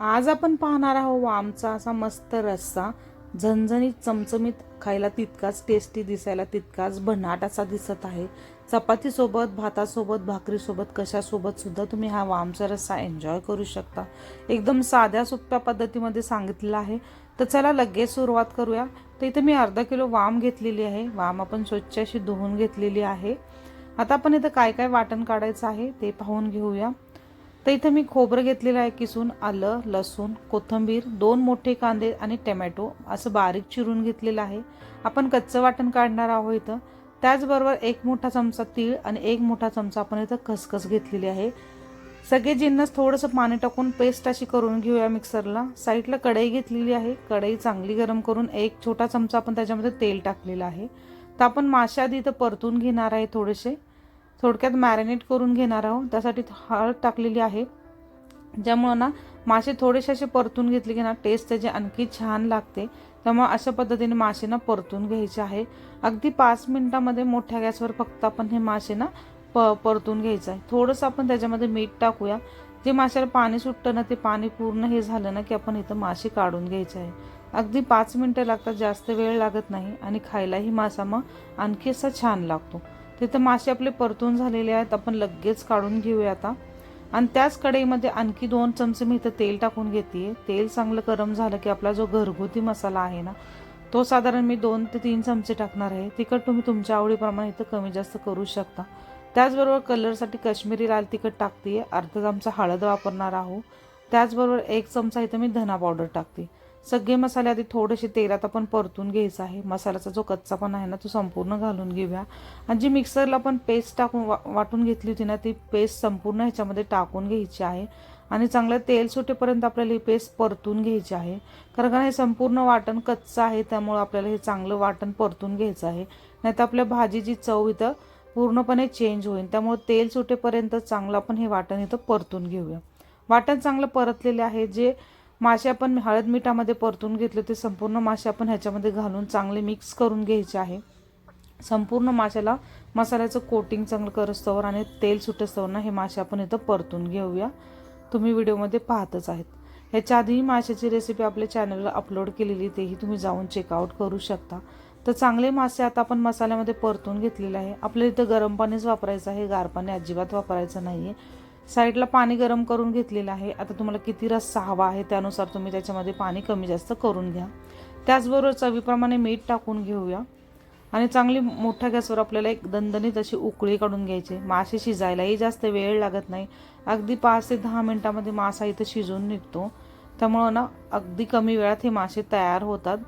आज आपण पाहणार आहोत वामचा असा मस्त रस्सा. झणझणीत चमचमीत खायला तितकाच टेस्टी दिसायला तितकाच भन्नाट असा दिसत आहे. चपातीसोबत भातासोबत भाकरीसोबत कशासोबत सुद्धा तुम्ही हा वामचा रस्सा एन्जॉय करू शकता. एकदम साध्या सोप्या पद्धतीमध्ये सांगितलेलं आहे. तर चला लगेच सुरुवात करूया. तर इथे मी अर्धा किलो वाम घेतलेली आहे. वाम आपण स्वच्छ अशी धुवून घेतलेली आहे. आता आपण इथं काय काय वाटण काढायचं आहे ते पाहून घेऊया. तर इथं मी खोबरं घेतलेलं आहे किसून आलं लसूण कोथिंबीर दोन मोठे कांदे आणि टमॅटो. असं बारीक चिरून घेतलेलं आहे. आपण कच्चं वाटण काढणार आहोत इथं. त्याचबरोबर एक मोठा चमचा तीळ आणि एक मोठा चमचा आपण इथं खसखस घेतलेली आहे. सगळे जिन्नस थोडंसं पाणी टाकून पेस्ट अशी करून घेऊया मिक्सरला. साईडला कढई घेतलेली आहे. कढई चांगली गरम करून एक छोटा चमचा आपण त्याच्यामध्ये तेल टाकलेलं आहे. तर आपण मासे आधी इथं परतून घेणार आहे थोडेसे. थोडक्यात मॅरिनेट करून घेणार आहोत. त्यासाठी हळद टाकलेली आहे. ज्यामुळं ना मासे थोडेसे असे परतून घेतले की ना टेस्ट त्याची आणखी छान लागते. त्यामुळे अशा पद्धतीने मासे ना परतून घ्यायचे आहे. अगदी पाच मिनिटामध्ये मोठ्या गॅसवर फक्त आपण हे मासे ना प परतून घ्यायचं आहे. थोडंसं आपण त्याच्यामध्ये मीठ टाकूया. जे माशाला पाणी सुटतं ना ते पाणी पूर्ण हे झालं ना की आपण इथं मासे काढून घ्यायचे आहे. अगदी पाच मिनटं लागतात जास्त वेळ लागत नाही आणि खायलाही मासा मग आणखी असा छान लागतो. तिथं मासे आपले परतून झालेले आहेत. आपण लगेच काढून घेऊया आता. आणि त्याच कढईमध्ये आणखी दोन चमचे मी इथं तेल टाकून घेते तेल चांगलं गरम झालं की आपला जो घरगुती मसाला आहे ना तो साधारण मी दोन ते तीन चमचे टाकणार आहे. तिखट तुम्ही तुमच्या आवडीप्रमाणे इथं कमी जास्त करू शकता. त्याचबरोबर कलरसाठी काश्मीरी लाल तिखट टाकते अर्धा चमचा हळद वापरणार आहोत. त्याचबरोबर एक चमचा इथं मी धना पावडर टाकते सगळे मसाले आधी थोडेसे तेलात आपण परतून घ्यायचा आहे. मसाल्याचा जो कच्चा पण आहे ना तो संपूर्ण घालून घेऊया. आणि जी मिक्सरला आपण पेस्ट टाकून वा वाटून घेतली होती ना ती पेस्ट संपूर्ण ह्याच्यामध्ये टाकून घ्यायची आहे. आणि चांगलं तेल सुटेपर्यंत आपल्याला ही पेस्ट परतून घ्यायची आहे. कारण का हे संपूर्ण वाटण कच्चं आहे त्यामुळं आपल्याला हे चांगलं वाटण परतून घ्यायचं आहे. नाहीतर आपल्या भाजीची चव इथं पूर्णपणे चेंज होईल. त्यामुळे तेल सुटेपर्यंत चांगलं आपण हे वाटण इथं परतून घेऊया. वाटण चांगलं परतलेले आहे. जे मासे आपण हळद मिठामध्ये परतून घेतले ते संपूर्ण मासे आपण ह्याच्यामध्ये घालून चांगले मिक्स करून घ्यायचे आहे. संपूर्ण माशाला मसाल्याचं कोटिंग चांगलं करस्तवर आणि तेल सुटस्तवर ना हे मासे आपण इथं परतून घेऊया. तुम्ही व्हिडिओमध्ये पाहतच आहेत. ह्याच्या आधीही माशाची रेसिपी आपल्या चॅनलला अपलोड केलेली तेही तुम्ही जाऊन चेकआउट करू शकता. तर चांगले मासे आता आपण मसाल्यामध्ये परतून घेतलेले आहे. आपल्याला इथं गरम पाणीच वापरायचं आहे गार पाणी अजिबात वापरायचं नाही आहे साईडला पाणी गरम करून घेतलेलं आहे. आता तुम्हाला किती रस्सा हवा आहे त्यानुसार तुम्ही त्याच्यामध्ये पाणी कमी जास्त करून घ्या. त्याचबरोबर चवीप्रमाणे मीठ टाकून घेऊया. आणि चांगली मोठ्या गॅसवर आपल्याला एक दणदणीत अशी उकळी काढून घ्यायची. मासे शिजायलाही जास्त वेळ लागत नाही. अगदी पाच ते दहा मिनटामध्ये मासा इथं शिजून निघतो. त्यामुळं ना अगदी कमी वेळात हे मासे तयार होतात.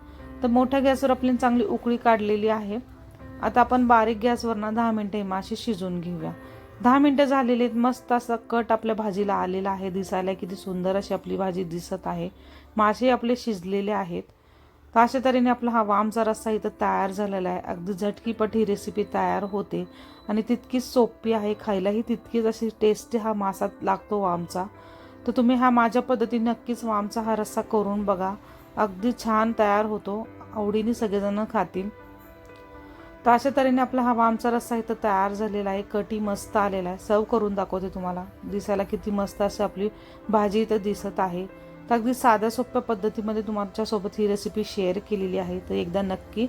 तर मोठ्या गॅसवर आपली चांगली उकळी काढलेली आहे. आता आपण बारीक गॅसवर ना दहा मिनटं हे मासे शिजवून घेऊया. दहा मिनटं झालेली आहेत. मस्त असा कट आपल्या भाजीला आलेला आहे. दिसायला किती सुंदर अशी आपली भाजी दिसत आहे. मासे आपले शिजलेले आहेत. तर अशा तऱ्हेने आपला हा वामचा रस्सा इथं तयार झालेला आहे. अगदी झटकीपट ही रेसिपी तयार होते. आणि तितकीच सोपी आहे खायलाही. तितकीच अशी टेस्टी हा मासा लागतो वामचा. तर तुम्ही हा माझ्या पद्धतीने नक्कीच वामचा हा रस्सा करून बघा. अगदी छान तयार होतो. आवडीने सगळेजण खातील. तर अशा तऱ्हेने आपला हा वामचा रस्सा इथं तयार झालेला आहे. कटी मस्त आलेला आहे. सर्व करून दाखवते तुम्हाला. दिसायला किती मस्त अशी आपली भाजी इथं दिसत आहे. तर अगदी साध्या सोप्या पद्धतीमध्ये तुमच्यासोबत ही रेसिपी शेअर केलेली आहे. तर एकदा नक्की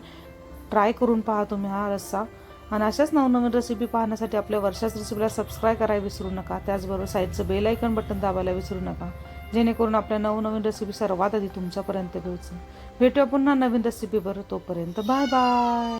ट्राय करून पहा तुम्ही हा रस्सा. आणि अशाच नवनवीन रेसिपी पाहण्यासाठी आपल्या वर्षाच रेसिपीला सबस्क्राईब करायला विसरू नका. त्याचबरोबर साईडचं बेल आयकन बटन दाबायला विसरू नका. जेणेकरून आपल्या नवनवीन रेसिपी सर्वात आधी तुमच्यापर्यंत पोहोचेल. भेटूया पुन्हा नवीन रेसिपीवर तोपर्यंत बाय बाय